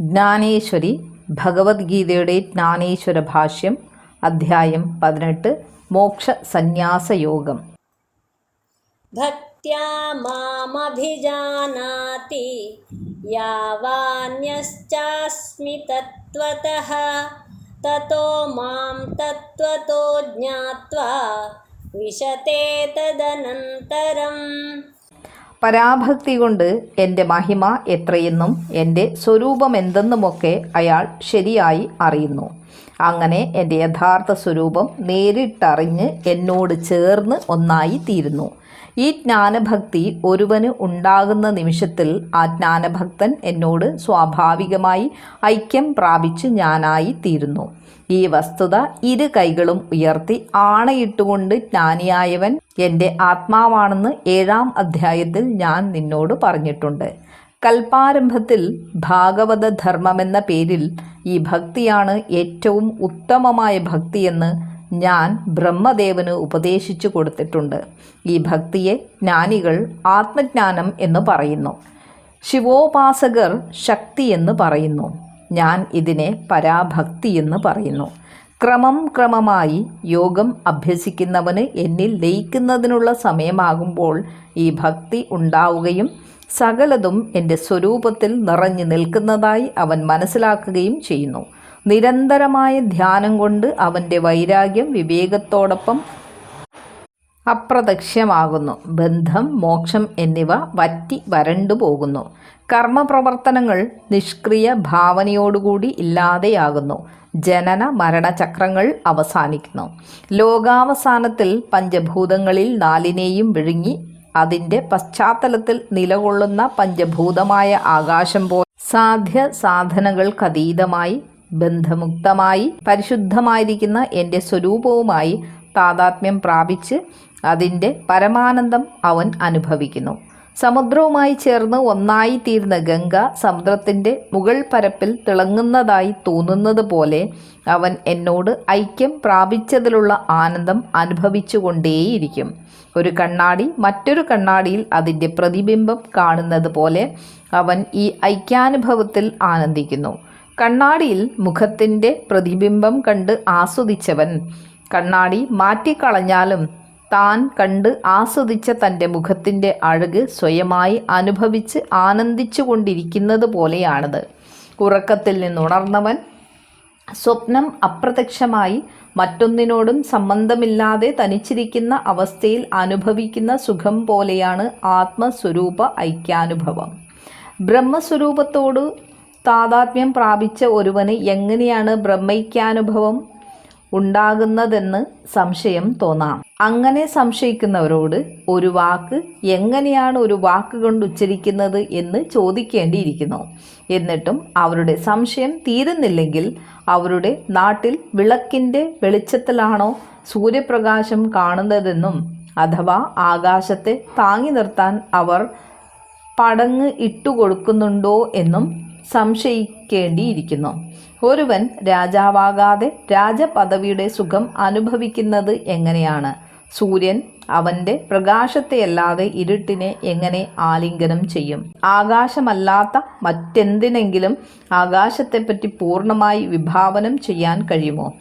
ज्ञानेश्वरि भगवद्गीतेडे ज्ञानेश्वरभाष्यम् अध्यायं पद मोक्षसंन्यासयोगम् भक्त्या मामभिजानाति या वाण्यश्चास्मि तत्त्वतः ततो मां तत्त्वतो ज्ञात्वा विशते तदनन्तरम् പരാഭക്തി കൊണ്ട് എന്റെ മഹിമ എത്രയെന്നും എന്റെ സ്വരൂപം എന്തെന്നുമൊക്കെ അയാൾ ശരിയായി അറിയുന്നു. അങ്ങനെ എന്റെ യഥാർത്ഥ സ്വരൂപം നേരിട്ടറിഞ്ഞ് എന്നോട് ചേർന്ന് ഒന്നായി തീരുന്നു. ഈ ജ്ഞാനഭക്തി ഒരുവന് ഉണ്ടാകുന്ന നിമിഷത്തിൽ ആ ജ്ഞാനഭക്തൻ എന്നോട് സ്വാഭാവികമായി ഐക്യം പ്രാപിച്ച് ഞാനായി തീരുന്നു. ഈ വസ്തുത ഇരു കൈകളും ഉയർത്തി ആണയിട്ടുകൊണ്ട് ജ്ഞാനിയായവൻ എന്റെ ആത്മാവാണെന്ന് ഏഴാം അധ്യായത്തിൽ ഞാൻ നിന്നോട് പറഞ്ഞിട്ടുണ്ട്. കൽപ്പാരംഭത്തിൽ ഭാഗവത ധർമ്മമെന്ന പേരിൽ ഈ ഭക്തിയാണ് ഏറ്റവും ഉത്തമമായ ഭക്തിയെന്ന് ഞാൻ ബ്രഹ്മദേവന് ഉപദേശിച്ചു കൊടുത്തിട്ടുണ്ട്. ഈ ഭക്തിയെ ജ്ഞാനികൾ ആത്മജ്ഞാനം എന്ന് പറയുന്നു. ശിവോപാസകർ ശക്തി എന്ന് പറയുന്നു. ഞാൻ ഇതിനെ പരാഭക്തി എന്ന് പറയുന്നു. ക്രമം ക്രമമായി യോഗം അഭ്യസിക്കുന്നവന് എന്നിൽ ലയിക്കുന്നതിനുള്ള സമയമാകുമ്പോൾ ഈ ഭക്തി ഉണ്ടാവുകയും സകലതും എന്റെ സ്വരൂപത്തിൽ നിറഞ്ഞു നിൽക്കുന്നതായി അവൻ മനസ്സിലാക്കുകയും ചെയ്യുന്നു. നിരന്തരമായ ധ്യാനം കൊണ്ട് അവന്റെ വൈരാഗ്യം വിവേകത്തോടൊപ്പം അപ്രത്യക്ഷമാകുന്നു. ബന്ധം മോക്ഷം എന്നിവ വറ്റി വരണ്ടു പോകുന്നു. കർമ്മപ്രവർത്തനങ്ങൾ നിഷ്ക്രിയ ഭാവനയോടുകൂടി ഇല്ലാതെയാകുന്നു. ജനന മരണചക്രങ്ങൾ അവസാനിക്കുന്നു. ലോകാവസാനത്തിൽ പഞ്ചഭൂതങ്ങളിൽ നാലിനെയും വിഴുങ്ങി അതിന്റെ പശ്ചാത്തലത്തിൽ നിലകൊള്ളുന്ന പഞ്ചഭൂതമായ ആകാശം പോലെ സാധ്യ സാധനങ്ങൾക്കതീതമായി ബന്ധമുക്തമായി പരിശുദ്ധമായിരിക്കുന്ന എന്റെ സ്വരൂപവുമായി താതാത്മ്യം പ്രാപിച്ച് അതിന്റെ പരമാനന്ദം അവൻ അനുഭവിക്കുന്നു. സമുദ്രവുമായി ചേർന്ന് ഒന്നായി തീർന്ന ഗംഗ സമുദ്രത്തിന്റെ മുകൾ പരപ്പിൽ തിളങ്ങുന്നതായി തോന്നുന്നത് പോലെ അവൻ എന്നോട് ഐക്യം പ്രാപിച്ചതിലുള്ള ആനന്ദം അനുഭവിച്ചുകൊണ്ടേയിരിക്കും. ഒരു കണ്ണാടി മറ്റൊരു കണ്ണാടിയിൽ അതിന്റെ പ്രതിബിംബം കാണുന്നത് പോലെ അവൻ ഈ ഐക്യാനുഭവത്തിൽ ആനന്ദിക്കുന്നു. കണ്ണാടിയിൽ മുഖത്തിന്റെ പ്രതിബിംബം കണ്ട് ആസ്വദിച്ചവൻ കണ്ണാടി മാറ്റിക്കളഞ്ഞാലും താൻ കണ്ട് ആസ്വദിച്ച തന്റെ മുഖത്തിന്റെ അഴക് സ്വയമായി അനുഭവിച്ച് ആനന്ദിച്ചു കൊണ്ടിരിക്കുന്നത് പോലെയാണത്. ഉറക്കത്തിൽ നിന്നുണർന്നവൻ സ്വപ്നം അപ്രത്യക്ഷമായി മറ്റൊന്നിനോടും സംബന്ധമില്ലാതെ തനിച്ചിരിക്കുന്ന അവസ്ഥയിൽ അനുഭവിക്കുന്ന സുഖം പോലെയാണ് ആത്മസ്വരൂപ ഐക്യാനുഭവം. ബ്രഹ്മസ്വരൂപത്തോട് താതാത്മ്യം പ്രാപിച്ച ഒരുവന് എങ്ങനെയാണ് ബ്രഹ്മൈക്യാനുഭവം? ഉണ്ടാകുന്നതെന്ന് സംശയം തോന്നാം. അങ്ങനെ സംശയിക്കുന്നവരോട് ഒരു വാക്ക് എങ്ങനെയാണ് ഒരു വാക്ക് കൊണ്ട് ഉച്ചരിക്കുന്നത് എന്ന് ചോദിക്കേണ്ടിയിരിക്കുന്നു. എന്നിട്ടും അവരുടെ സംശയം തീരുന്നില്ലെങ്കിൽ അവരുടെ നാട്ടിൽ വിളക്കിന്റെ വെളിച്ചത്തിലാണോ സൂര്യപ്രകാശം കാണുന്നതെന്നും അഥവാ ആകാശത്തെ താങ്ങി നിർത്താൻ അവർ പടങ്ങ് ഇട്ടുകൊടുക്കുന്നുണ്ടോ എന്നും സംശയിക്കേണ്ടിയിരിക്കുന്നു. ഒരുവൻ രാജാവാകാതെ രാജപദവിയുടെ സുഖം അനുഭവിക്കുന്നത് എങ്ങനെയാണ്? സൂര്യൻ അവന്റെ പ്രകാശത്തെയല്ലാതെ ഇരുട്ടിനെ എങ്ങനെ ആലിംഗനം ചെയ്യും? ആകാശമല്ലാത്ത മറ്റെന്തിനെങ്കിലും ആകാശത്തെപ്പറ്റി പൂർണമായി വിഭാവനം ചെയ്യാൻ കഴിയുമോ?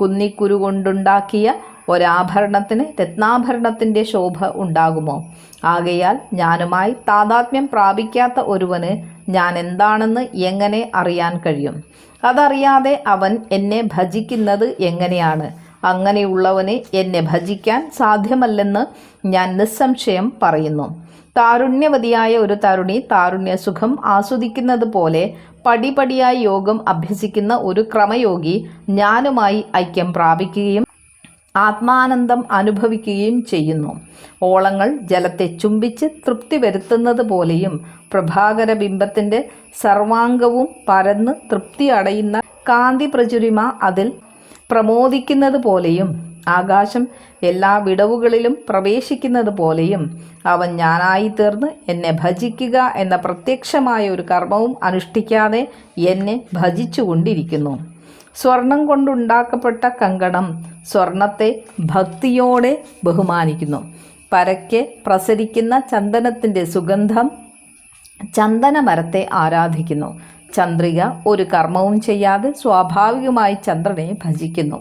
കുന്നിക്കുരു കൊണ്ടുണ്ടാക്കിയ ഒരാഭരണത്തിന് രത്നാഭരണത്തിന്റെ ശോഭ ഉണ്ടാകുമോ? ആകയാൽ ഞാനുമായി താതാത്മ്യം പ്രാപിക്കാത്ത ഒരുവന് ഞാൻ എന്താണെന്ന് എങ്ങനെ അറിയാൻ കഴിയും? അതറിയാതെ അവൻ എന്നെ ഭജിക്കുന്നത് എങ്ങനെയാണ്? അങ്ങനെയുള്ളവനെ എന്നെ ഭജിക്കാൻ സാധ്യമല്ലെന്ന് ഞാൻ നിസ്സംശയം പറയുന്നു. താരുണ്യവതിയായ ഒരു തരുണി താരുണ്യസുഖം ആസ്വദിക്കുന്നത് പോലെ പടിപടിയായി യോഗം അഭ്യസിക്കുന്ന ഒരു ക്രമയോഗി ഞാനുമായി ഐക്യം പ്രാപിക്കുകയും ആത്മാനന്ദം അനുഭവിക്കുകയും ചെയ്യുന്നു. ഓളങ്ങൾ ജലത്തെ ചുംബിച്ച് തൃപ്തി വരുത്തുന്നത് പോലെയും പ്രഭാകര ബിംബത്തിന്റെ സർവാംഗവും പരന്ന് തൃപ്തി അടയുന്ന കാന്തി പ്രചുരിമ അതിൽ പ്രമോദിക്കുന്നത് പോലെയും ആകാശം എല്ലാ വിടവുകളിലും പ്രവേശിക്കുന്നത് പോലെയും അവൻ ഞാനായി തീർന്ന് എന്നെ ഭജിക്കുക എന്ന പ്രത്യക്ഷമായ ഒരു കർമ്മവും അനുഷ്ഠിക്കാതെ എന്നെ ഭജിച്ചുകൊണ്ടിരിക്കുന്നു. സ്വർണം കൊണ്ടുണ്ടാക്കപ്പെട്ട കങ്കണം സ്വർണത്തെ ഭക്തിയോടെ ബഹുമാനിക്കുന്നു. പരക്കെ പ്രസരിക്കുന്ന ചന്ദനത്തിന്റെ സുഗന്ധം ചന്ദനമരത്തെ ആരാധിക്കുന്നു. ചന്ദ്രിക ഒരു കർമ്മവും ചെയ്യാതെ സ്വാഭാവികമായി ചന്ദ്രനെ ഭജിക്കുന്നു.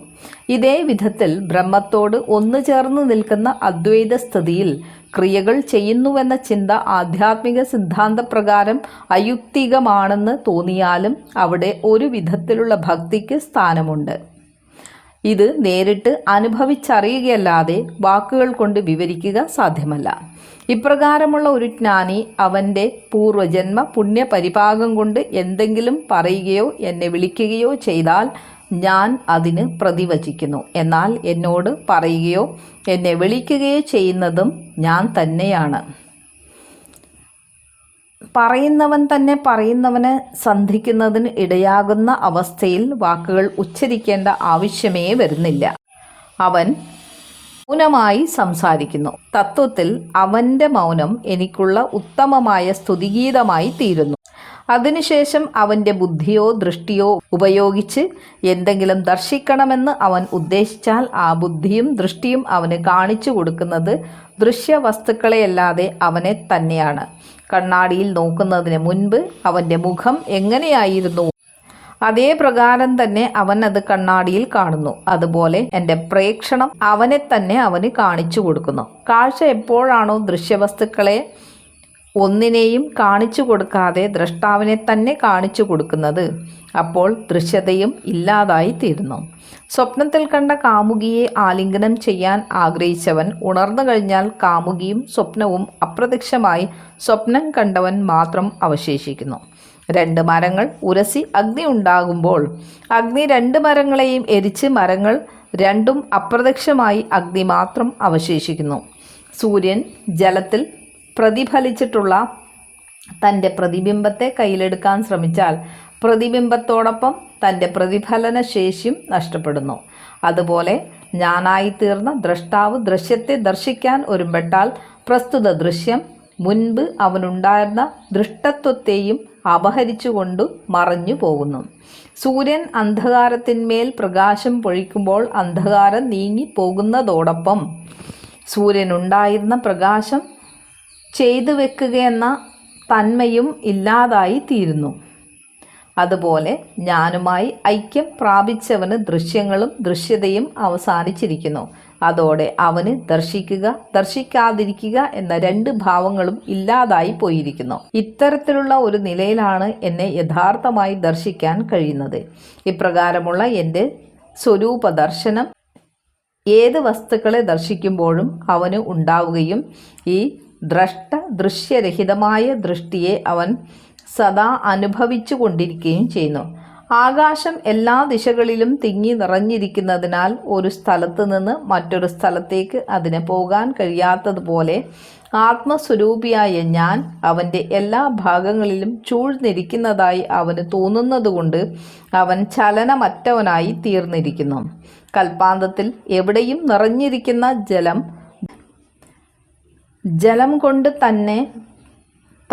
ഇതേ വിധത്തിൽ ബ്രഹ്മത്തോട് ഒന്നു ചേർന്ന് നിൽക്കുന്ന അദ്വൈത സ്ഥിതിയിൽ ക്രിയകൾ ചെയ്യുന്നുവെന്ന ചിന്ത ആധ്യാത്മിക സിദ്ധാന്തപ്രകാരം അയുക്തികമാണെന്ന് തോന്നിയാലും അവിടെ ഒരു വിധത്തിലുള്ള ഭക്തിക്ക് സ്ഥാനമുണ്ട്. ഇത് നേരിട്ട് അനുഭവിച്ചറിയുകയല്ലാതെ വാക്കുകൾ കൊണ്ട് വിവരിക്കുക സാധ്യമല്ല. ഇപ്രകാരമുള്ള ഒരു ജ്ഞാനി അവന്റെ പൂർവജന്മ പുണ്യപരിഭാഗം കൊണ്ട് എന്തെങ്കിലും പറയുകയോ എന്നെ വിളിക്കുകയോ ചെയ്താൽ ഞാൻ അതിന് പ്രതിവചിക്കുന്നു. എന്നാൽ എന്നോട് പറയുകയോ എന്നെ വിളിക്കുകയോ ചെയ്യുന്നതും ഞാൻ തന്നെയാണ്. പറയുന്നവൻ തന്നെ പറയുന്നവന് സന്ധിക്കുന്നതിന് ഇടയാകുന്ന അവസ്ഥയിൽ വാക്കുകൾ ഉച്ചരിക്കേണ്ട ആവശ്യമേ വരുന്നില്ല. അവൻ മൗനമായി സംസാരിക്കുന്നു. തത്വത്തിൽ അവന്റെ മൗനം എനിക്കുള്ള ഉത്തമമായ സ്തുതിഗീതമായി തീരുന്നു. അതിനുശേഷം അവന്റെ ബുദ്ധിയോ ദൃഷ്ടിയോ ഉപയോഗിച്ച് എന്തെങ്കിലും ദർശിക്കണമെന്ന് അവൻ ഉദ്ദേശിച്ചാൽ ആ ബുദ്ധിയും ദൃഷ്ടിയും അവന് കാണിച്ചു കൊടുക്കുന്നത് ദൃശ്യവസ്തുക്കളെയല്ലാതെ അവനെ തന്നെയാണ്. കണ്ണാടിയിൽ നോക്കുന്നതിന് മുൻപ് അവന്റെ മുഖം എങ്ങനെയായിരുന്നു? അതേ പ്രകാരം തന്നെ അവൻ അത് കണ്ണാടിയിൽ കാണുന്നു. അതുപോലെ എന്റെ പ്രേക്ഷണം അവനെ തന്നെ അവന് കാണിച്ചു കൊടുക്കുന്നു. കാഴ്ച എപ്പോഴാണോ ദൃശ്യവസ്തുക്കളെ ഒന്നിനെയും കാണിച്ചു കൊടുക്കാതെ ദ്രഷ്ടാവിനെ തന്നെ കാണിച്ചു കൊടുക്കുന്നത് അപ്പോൾ ദൃശ്യതയും ഇല്ലാതായി തീരുന്നു. സ്വപ്നത്തിൽ കണ്ട കാമുകിയെ ആലിംഗനം ചെയ്യാൻ ആഗ്രഹിച്ചവൻ ഉണർന്നു കഴിഞ്ഞാൽ കാമുകിയും സ്വപ്നവും അപ്രത്യക്ഷമായി സ്വപ്നം കണ്ടവൻ മാത്രം അവശേഷിക്കുന്നു. രണ്ട് മരങ്ങൾ ഉരസി അഗ്നി ഉണ്ടാകുമ്പോൾ. അഗ്നി രണ്ട് മരങ്ങളെയും എരിച്ച് മരങ്ങൾ രണ്ടും അപ്രത്യക്ഷമായി അഗ്നി മാത്രം അവശേഷിക്കുന്നു. സൂര്യൻ ജലത്തിൽ പ്രതിഫലിച്ചിട്ടുള്ള തന്റെ പ്രതിബിംബത്തെ കയ്യിലെടുക്കാൻ ശ്രമിച്ചാൽ പ്രതിബിംബത്തോടൊപ്പം തന്റെ പ്രതിഫലന ശേഷിയും നഷ്ടപ്പെടുന്നു. അതുപോലെ ഞാനായിത്തീർന്ന ദ്രഷ്ടാവ് ദൃശ്യത്തെ ദർശിക്കാൻ ഒരുമ്പെട്ടാൽ പ്രസ്തുത ദൃശ്യം മുൻപ് അവനുണ്ടായിരുന്ന ദൃഷ്ടത്വത്തെയും അപഹരിച്ചുകൊണ്ട് മറഞ്ഞു പോകുന്നു. സൂര്യൻ അന്ധകാരത്തിന്മേൽ പ്രകാശം പൊഴിക്കുമ്പോൾ അന്ധകാരം നീങ്ങി പോകുന്നതോടൊപ്പം സൂര്യനുണ്ടായിരുന്ന പ്രകാശം ചെയ്തു വെക്കുകയെന്ന തന്മയും ഇല്ലാതായി തീരുന്നു. അതുപോലെ ഞാനുമായി ഐക്യം പ്രാപിച്ചവന് ദൃശ്യങ്ങളും ദൃശ്യതയും അവസാനിച്ചിരിക്കുന്നു. അതോടെ അവന് ദർശിക്കുക ദർശിക്കാതിരിക്കുക എന്ന രണ്ട് ഭാവങ്ങളും ഇല്ലാതായി പോയിരിക്കുന്നു. ഇത്തരത്തിലുള്ള ഒരു നിലയിലാണ് എന്നെ യഥാർത്ഥമായി ദർശിക്കാൻ കഴിയുന്നത്. ഇപ്രകാരമുള്ള എന്റെ സ്വരൂപ ദർശനം ഏത് വസ്തുക്കളെ ദർശിക്കുമ്പോഴും അവന് ഉണ്ടാവുകയും ഈ ദ്രഷ്ട ദൃശ്യരഹിതമായ ദൃഷ്ടിയെ അവൻ സദാ അനുഭവിച്ചു കൊണ്ടിരിക്കുകയും ചെയ്യുന്നു. ആകാശം എല്ലാ ദിശകളിലും തിങ്ങി നിറഞ്ഞിരിക്കുന്നതിനാൽ ഒരു സ്ഥലത്ത് നിന്ന് മറ്റൊരു സ്ഥലത്തേക്ക് അതിന് പോകാൻ കഴിയാത്തതുപോലെ ആത്മസ്വരൂപിയായ ഞാൻ അവന്റെ എല്ലാ ഭാഗങ്ങളിലും ചൂഴ്ന്നിരിക്കുന്നതായി അവന് തോന്നുന്നതുകൊണ്ട് അവൻ ചലനമറ്റവനായി തീർന്നിരിക്കുന്നു. കൽപ്പാന്തത്തിൽ എവിടെയും നിറഞ്ഞിരിക്കുന്ന ജലം ജലം കൊണ്ട് തന്നെ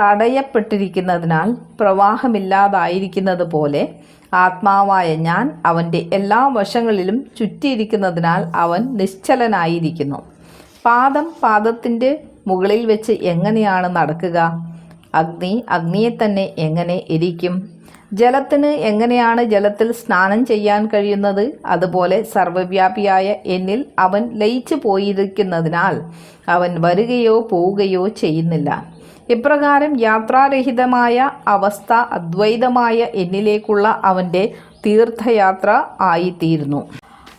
തടയപ്പെട്ടിരിക്കുന്നതിനാൽ പ്രവാഹമില്ലാതായിരിക്കുന്നത് പോലെ ആത്മാവായ ഞാൻ അവന്റെ എല്ലാ വശങ്ങളിലും ചുറ്റിയിരിക്കുന്നതിനാൽ അവൻ നിശ്ചലനായിരിക്കുന്നു. പാദം പാദത്തിന്റെ മുകളിൽ വെച്ച് എങ്ങനെയാണ് നടക്കുക? അഗ്നി അഗ്നിയെ തന്നെ എങ്ങനെ എരിക്കും? ജലത്തിന് എങ്ങനെയാണ് ജലത്തിൽ സ്നാനം ചെയ്യാൻ കഴിയുന്നത്? അതുപോലെ സർവവ്യാപിയായ എന്നിൽ അവൻ ലയിച്ചു പോയിരിക്കുന്നതിനാൽ അവൻ വരികയോ പോവുകയോ ചെയ്യുന്നില്ല. ഇപ്രകാരം യാത്രാരഹിതമായ അവസ്ഥ അദ്വൈതമായ എന്നിലേക്കുള്ള അവന്റെ തീർത്ഥയാത്ര ആയിത്തീരുന്നു.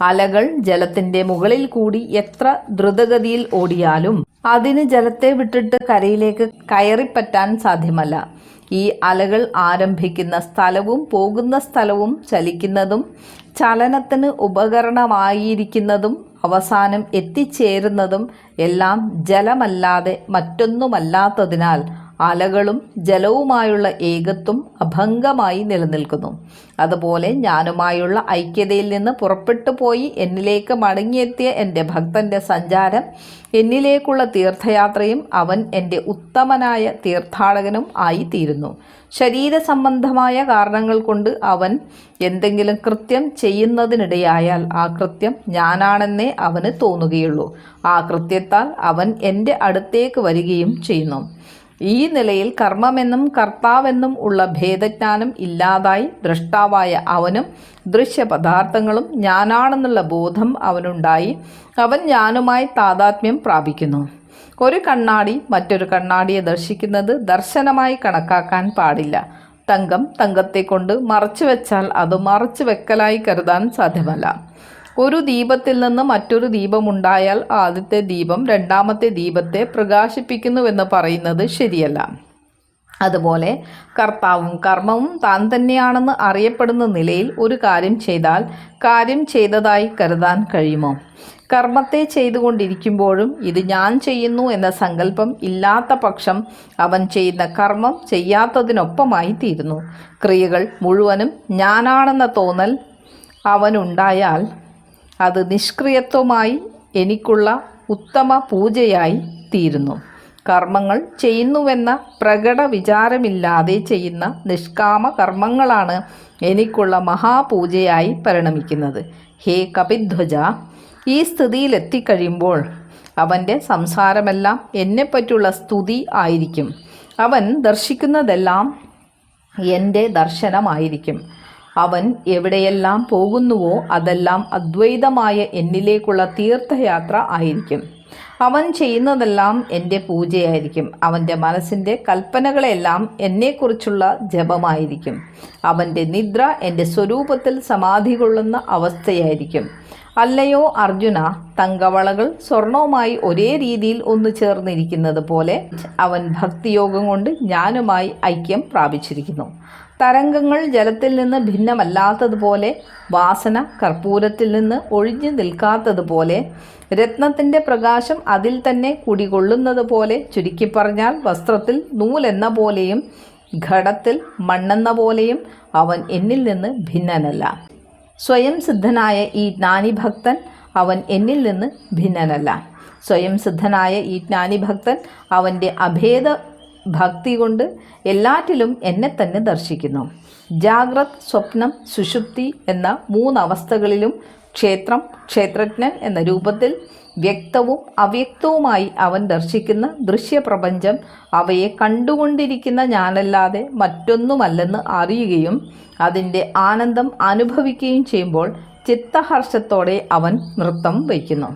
അലകൾ ജലത്തിന്റെ മുകളിൽ കൂടി എത്ര ദ്രുതഗതിയിൽ ഓടിയാലും അതിന് ജലത്തെ വിട്ടിട്ട് കരയിലേക്ക് കയറിപ്പറ്റാൻ സാധ്യമല്ല. ഈ അലകൾ ആരംഭിക്കുന്ന സ്ഥലവും പോകുന്ന സ്ഥലവും ചലിക്കുന്നതും ചലനത്തിന് ഉപകരണമായിരിക്കുന്നതും അവസാനം എത്തിച്ചേരുന്നതും എല്ലാം ജലമല്ലാതെ മറ്റൊന്നുമല്ലാത്തതിനാൽ അലകളും ജലവുമായുള്ള ഏകത്വം അഭംഗമായി നിലനിൽക്കുന്നു. അതുപോലെ ഞാനുമായുള്ള ഐക്യതയിൽ നിന്ന് പുറപ്പെട്ടു പോയി എന്നിലേക്ക് മടങ്ങിയെത്തിയ എന്റെ ഭക്തന്റെ സഞ്ചാരം എന്നിലേക്കുള്ള തീർത്ഥയാത്രയും അവൻ എന്റെ ഉത്തമനായ തീർത്ഥാടകനും ആയിത്തീരുന്നു. ശരീര സംബന്ധമായ കാരണങ്ങൾ കൊണ്ട് അവൻ എന്തെങ്കിലും കൃത്യം ചെയ്യുന്നതിനിടയായാൽ ആ കൃത്യം ഞാനാണെന്നേ അവന് തോന്നുകയുള്ളൂ. ആ കൃത്യത്താൽ അവൻ എന്റെ അടുത്തേക്ക് വരികയും ചെയ്യുന്നു. ഈ നിലയിൽ കർമ്മമെന്നും കർത്താവെന്നും ഉള്ള ഭേദജ്ഞാനം ഇല്ലാതായി ദ്രഷ്ടാവായ അവനും ദൃശ്യപദാർത്ഥങ്ങളും ഞാനാണെന്നുള്ള ബോധം അവനുണ്ടായി. അവൻ ഞാനുമായി താതാത്മ്യം പ്രാപിക്കുന്നു. ഒരു കണ്ണാടി മറ്റൊരു കണ്ണാടിയെ ദർശിക്കുന്നത് ദർശനമായി കണക്കാക്കാൻ പാടില്ല. തങ്കം തങ്കത്തെ കൊണ്ട് മറച്ചു വെച്ചാൽ അത് മറച്ചു വെക്കലായി കരുതാൻ സാധ്യമല്ല. ഒരു ദീപത്തിൽ നിന്ന് മറ്റൊരു ദീപമുണ്ടായാൽ ആദ്യത്തെ ദീപം രണ്ടാമത്തെ ദീപത്തെ പ്രകാശിപ്പിക്കുന്നുവെന്ന് പറയുന്നത് ശരിയല്ല. അതുപോലെ കർത്താവും കർമ്മവും താൻ തന്നെയാണെന്ന് അറിയപ്പെടുന്ന നിലയിൽ ഒരു കാര്യം ചെയ്താൽ കാര്യം ചെയ്തതായി കരുതാൻ കഴിയുമോ? കർമ്മത്തെ ചെയ്തുകൊണ്ടിരിക്കുമ്പോഴും ഇത് ഞാൻ ചെയ്യുന്നു എന്ന സങ്കല്പം ഇല്ലാത്ത പക്ഷം അവൻ ചെയ്യുന്ന കർമ്മം ചെയ്യാത്തതിനൊപ്പമായി തീരുന്നു. ക്രിയകൾ മുഴുവനും ഞാനാണെന്ന തോന്നൽ അവനുണ്ടായാൽ അത് നിഷ്ക്രിയത്വമായി എനിക്കുള്ള ഉത്തമ പൂജയായി തീരുന്നു. കർമ്മങ്ങൾ ചെയ്യുന്നുവെന്ന പ്രകട വിചാരമില്ലാതെ ചെയ്യുന്ന നിഷ്കാമ കർമ്മങ്ങളാണ് എനിക്കുള്ള മഹാപൂജയായി പരിണമിക്കുന്നത്. ഹേ കപിധ്വജ ഈ സ്ഥിതിയിലെത്തിക്കഴിയുമ്പോൾ അവന്റെ സംസാരമെല്ലാം എന്നെപ്പറ്റിയുള്ള സ്തുതി ആയിരിക്കും. അവൻ ദർശിക്കുന്നതെല്ലാം എന്റെ ദർശനമായിരിക്കും. അവൻ എവിടെയെല്ലാം പോകുന്നുവോ അതെല്ലാം അദ്വൈതമായ എന്നിലേക്കുള്ള തീർത്ഥയാത്ര ആയിരിക്കും. അവൻ ചെയ്യുന്നതെല്ലാം എന്റെ പൂജയായിരിക്കും. അവന്റെ മനസ്സിന്റെ കൽപ്പനകളെല്ലാം എന്നെക്കുറിച്ചുള്ള ജപമായിരിക്കും. അവന്റെ നിദ്ര എന്റെ സ്വരൂപത്തിൽ സമാധി കൊള്ളുന്ന അവസ്ഥയായിരിക്കും. അല്ലയോ അർജുന തങ്കവളകൾ സ്വർണവുമായി ഒരേ രീതിയിൽ ഒന്നു ചേർന്നിരിക്കുന്നത് പോലെ അവൻ ഭക്തിയോഗം കൊണ്ട് ഞാനുമായി ഐക്യം പ്രാപിച്ചിരിക്കുന്നു. തരംഗങ്ങൾ ജലത്തിൽ നിന്ന് ഭിന്നമല്ലാത്തതുപോലെ വാസന കർപ്പൂരത്തിൽ നിന്ന് ഒഴിഞ്ഞു നിൽക്കാത്തതുപോലെ രത്നത്തിന്റെ പ്രകാശം അതിൽ തന്നെ കുടികൊള്ളുന്നത് പോലെ ചുരുക്കി പറഞ്ഞാൽ വസ്ത്രത്തിൽ നൂലെന്ന പോലെയും ഘടത്തിൽ മണ്ണെന്ന പോലെയും അവൻ എന്നിൽ നിന്ന് ഭിന്നനല്ല. സ്വയം സിദ്ധനായ ഈ ജ്ഞാനിഭക്തൻ അവൻ എന്നിൽ നിന്ന് ഭിന്നനല്ല. സ്വയം സിദ്ധനായ ഈ ജ്ഞാനിഭക്തൻ അവന്റെ അഭേദ ഭക്തി കൊണ്ട് എല്ലാറ്റിലും എന്നെ തന്നെ ദർശിക്കുന്നു. ജാഗ്രത് സ്വപ്നം സുഷുപ്തി എന്ന മൂന്നവസ്ഥകളിലും ക്ഷേത്രം ക്ഷേത്രജ്ഞൻ എന്ന രൂപത്തിൽ വ്യക്തവും അവ്യക്തവുമായി അവൻ ദർശിക്കുന്ന ദൃശ്യപ്രപഞ്ചം അവയെ കണ്ടുകൊണ്ടിരിക്കുന്ന ഞാനല്ലാതെ മറ്റൊന്നുമല്ലെന്ന് അറിയുകയും അതിന്റെ ആനന്ദം അനുഭവിക്കുകയും ചെയ്യുമ്പോൾ ചിത്തഹർഷത്തോടെ അവൻ നൃത്തം വയ്ക്കുന്നു.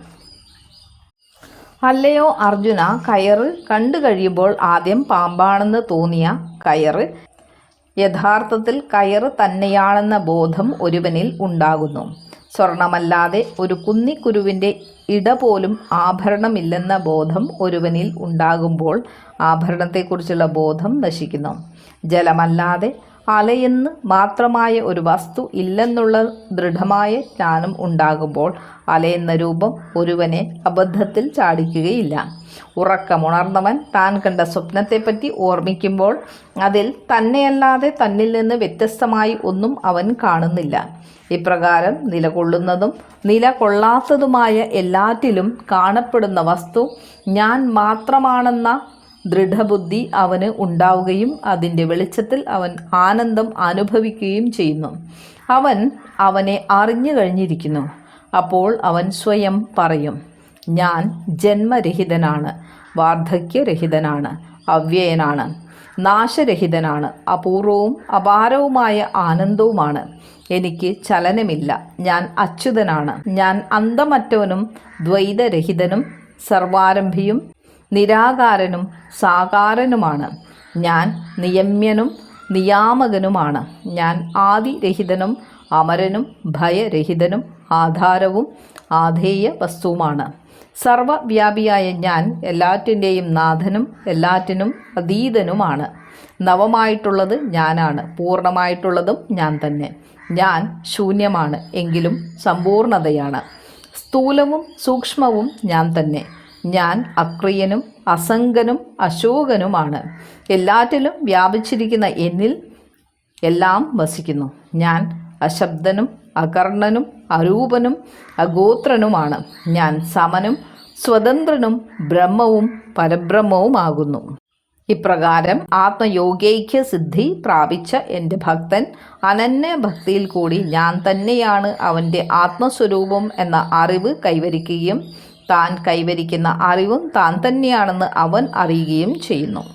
അല്ലയോ അർജുന കയറ് കണ്ടു കഴിയുമ്പോൾ ആദ്യം പാമ്പാണെന്ന് തോന്നിയ കയറ് യഥാർത്ഥത്തിൽ കയറ് തന്നെയാണെന്ന ബോധം ഒരുവനിൽ ഉണ്ടാകുന്നു. സ്വർണമല്ലാതെ ഒരു കുന്നിക്കുരുവിന്റെ ഇട പോലും ആഭരണമില്ലെന്ന ബോധം ഒരുവനിൽ ഉണ്ടാകുമ്പോൾ ആഭരണത്തെക്കുറിച്ചുള്ള ബോധം നശിക്കുന്നു. ജലമല്ലാതെ അലയെന്ന് മാത്രമായ ഒരു വസ്തു ഇല്ലെന്നുള്ള ദൃഢമായ ജ്ഞാനം ഉണ്ടാകുമ്പോൾ അലയെന്ന രൂപം ഒരുവനെ അബദ്ധത്തിൽ ചാടിക്കുകയില്ല. ഉറക്കമുണർന്നവൻ താൻ കണ്ട സ്വപ്നത്തെപ്പറ്റി ഓർമ്മിക്കുമ്പോൾ അതിൽ തന്നെയല്ലാതെ തന്നിൽ നിന്ന് വ്യത്യസ്തമായി ഒന്നും അവൻ കാണുന്നില്ല. ഇപ്രകാരം നിലകൊള്ളുന്നതും നിലകൊള്ളാത്തതുമായ എല്ലാറ്റിലും കാണപ്പെടുന്ന വസ്തു ഞാൻ മാത്രമാണെന്ന ദൃഢബുദ്ധി അവന് ഉണ്ടാവുകയും അതിന്റെ വെളിച്ചത്തിൽ അവൻ ആനന്ദം അനുഭവിക്കുകയും ചെയ്യുന്നു. അവൻ അവനെ അറിഞ്ഞു കഴിഞ്ഞിരിക്കുന്നു. അപ്പോൾ അവൻ സ്വയം പറയും ഞാൻ ജന്മരഹിതനാണ് വാർദ്ധക്യരഹിതനാണ് അവ്യയനാണ് നാശരഹിതനാണ് അപൂർവവും അപാരവുമായ ആനന്ദവുമാണ്. എനിക്ക് ചലനമില്ല. ഞാൻ അച്യുതനാണ്. ഞാൻ അന്തമറ്റവനും ദ്വൈതരഹിതനും സർവാരംഭിയും നിരാകാരനും സാകാരനുമാണ്. ഞാൻ നിയമ്യനും നിയാമകനുമാണ്. ഞാൻ ആദിരഹിതനും അമരനും ഭയരഹിതനും ആധാരവും ആധേയ വസ്തുവുമാണ് സർവവ്യാപിയായ ഞാൻ എല്ലാറ്റിന്റെയും നാഥനും എല്ലാറ്റിനും അതീതനുമാണ്. നവമായിട്ടുള്ളത് ഞാനാണ്. പൂർണമായിട്ടുള്ളതും ഞാൻ തന്നെ. ഞാൻ ശൂന്യമാണ്. എങ്കിലും സമ്പൂർണതയാണ്. സ്ഥൂലവും സൂക്ഷ്മവും ഞാൻ തന്നെ. ഞാൻ അക്രിയനും അസംഗനും അശോകനുമാണ്. എല്ലാറ്റിലും വ്യാപിച്ചിരിക്കുന്ന എന്നിൽ എല്ലാം വസിക്കുന്നു. ഞാൻ അശബ്ദനും അകർണനും അരൂപനും അഗോത്രനുമാണ്. ഞാൻ സമനും സ്വതന്ത്രനും ബ്രഹ്മവും പരബ്രഹ്മവുമാകുന്നു. ഇപ്രകാരം ആത്മയോഗൈക്യ സിദ്ധി പ്രാപിച്ച എന്റെ ഭക്തൻ അനന്യ ഭക്തിയിൽ കൂടി ഞാൻ തന്നെയാണ് അവന്റെ ആത്മസ്വരൂപം എന്ന അറിവ് കൈവരിക്കുകയും താൻ കൈവരിക്കുന്ന അറിവും താൻ തന്നെയാണെന്ന് അവൻ അറിയുകയും ചെയ്യുന്നു.